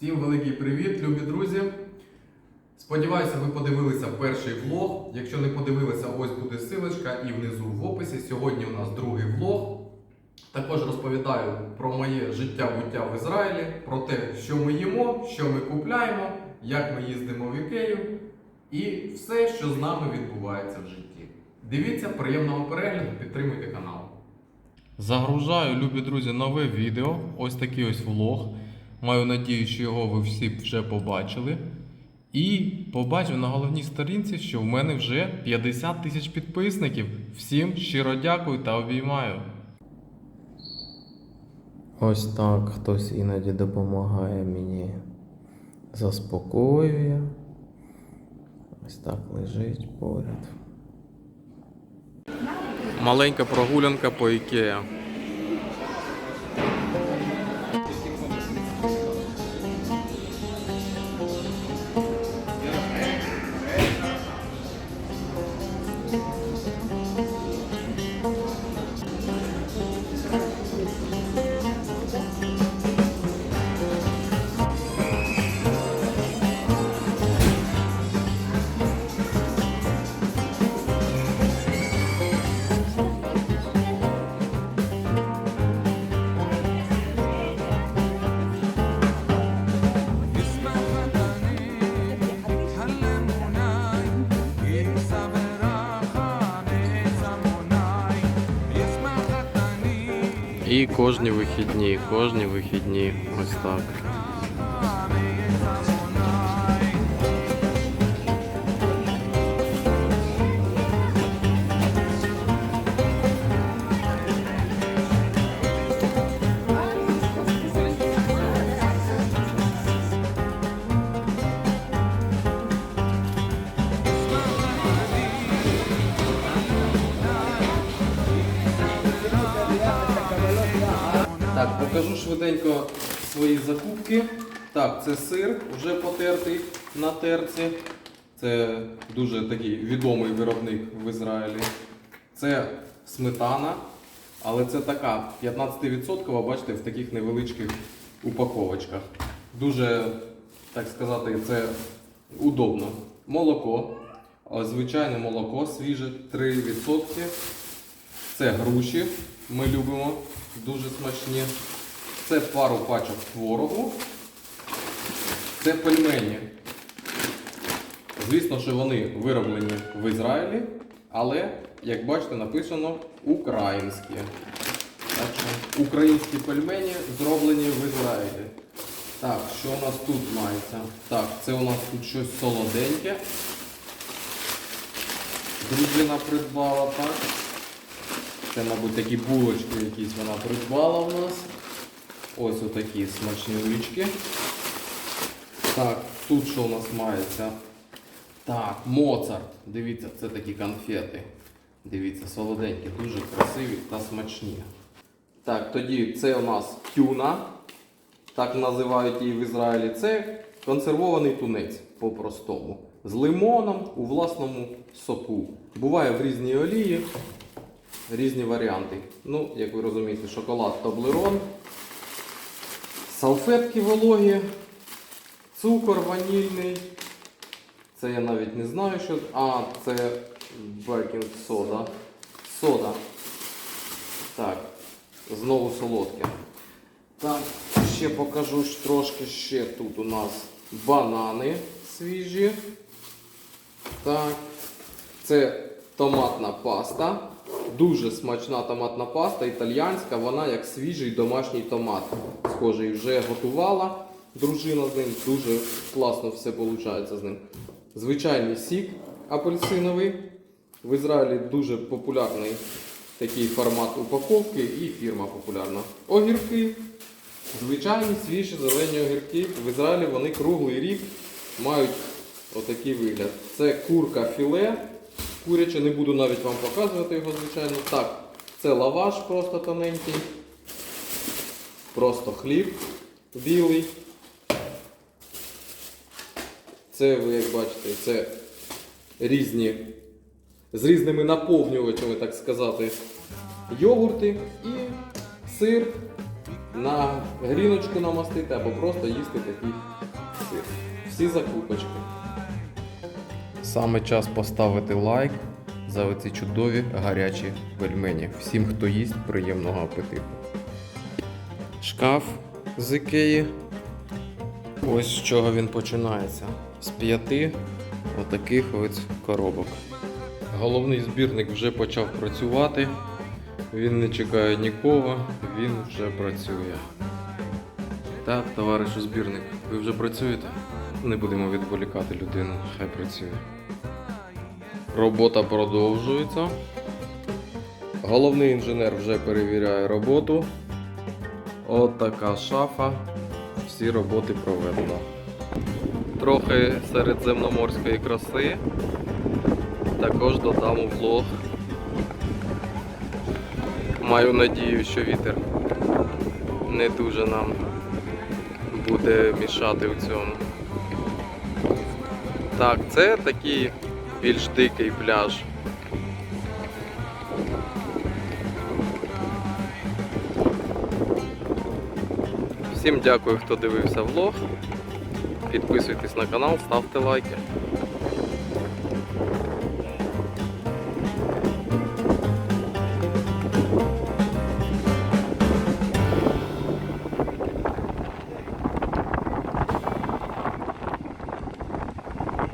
Всім великий привіт, любі друзі! Сподіваюся, ви подивилися перший влог. Якщо не подивилися, ось буде силочка і внизу в описі. Сьогодні у нас другий влог. Також розповідаю про моє життя буття в Ізраїлі, про те, що ми їмо, що ми купляємо, як ми їздимо в Ікею і все, що з нами відбувається в житті. Дивіться, приємного перегляду, підтримуйте канал. Загружаю, любі друзі, нове відео. Ось такий ось влог. Маю надію, що його ви всі вже побачили. І побачив на головній сторінці, що в мене вже 50 тисяч підписників. Всім щиро дякую та обіймаю. Ось так хтось іноді допомагає мені. Заспокоює. Ось так лежить поряд. Маленька прогулянка по Ікеа. І кожні вихідні, кожні вихідні. Ось так. Покажу швиденько свої закупки. Так, це сир, вже потертий на терці. Це дуже такий відомий виробник в Ізраїлі. Це сметана, але це така 15%, бачите, в таких невеличких упаковочках. Дуже, так сказати, це удобно. Молоко, звичайне молоко, свіже 3%. Це груші, ми любимо, дуже смачні. Це пару пачок творогу. Це пельмені. Звісно, що вони вироблені в Ізраїлі, але, як бачите, написано українські. Так що українські пельмені зроблені в Ізраїлі. Так, що у нас тут мається? Так, це у нас тут щось солоденьке. Дружина придбала, так. Це, мабуть, такі булочки якісь вона придбала в нас. Ось отакі смачні річки. Так, тут що у нас мається? Так, Моцарт. Дивіться, це такі конфети. Дивіться, солоденькі, дуже красиві та смачні. Так, тоді це у нас тюна. Так називають її в Ізраїлі. Це консервований тунець по-простому. З лимоном у власному соку. Буває в різній олії різні варіанти. Ну, як ви розумієте, шоколад Тоблерон, салфетки вологі, цукор ванільний. Це я навіть не знаю, що. А, це бекінг сода. Сода. Так, знову солодке. Так, ще покажу трошки ще тут у нас банани свіжі. Так, це томатна паста. Дуже смачна томатна паста, італіянська, вона як свіжий домашній томат. Схожий, вже готувала дружина з ним. Дуже класно все виходить з ним. Звичайний сік апельсиновий. В Ізраїлі дуже популярний такий формат упаковки і фірма популярна. Огірки. Звичайні свіжі зелені огірки. В Ізраїлі вони круглий рік мають отакий вигляд. Це курка філе. Куряче, не буду навіть вам показувати його, звичайно. Так, це лаваш просто тоненький. Просто хліб білий. Це, ви як бачите, це різні, з різними наповнювачами, так сказати, йогурти і сир на гріночку намастити або просто їсти такий сир. Всі закупочки. Саме час поставити лайк за оці чудові гарячі пельмені. Всім, хто їсть, приємного апетиту. Шкаф з Ікеї. Ось з чого він починається. З п'яти отаких ось коробок. Головний збірник вже почав працювати. Він не чекає нікого, він вже працює. Так, товаришу збірник, ви вже працюєте? Не будемо відволікати людину, хай працює. Робота продовжується. Головний інженер вже перевіряє роботу. От така шафа. Всі роботи проведено. Трохи середземноморської краси. Також додам у влог. Маю надію, що вітер не дуже нам буде мішати у цьому. Так, це такий більш дикий пляж. Всім дякую, хто дивився влог. Підписуйтесь на канал, ставте лайки.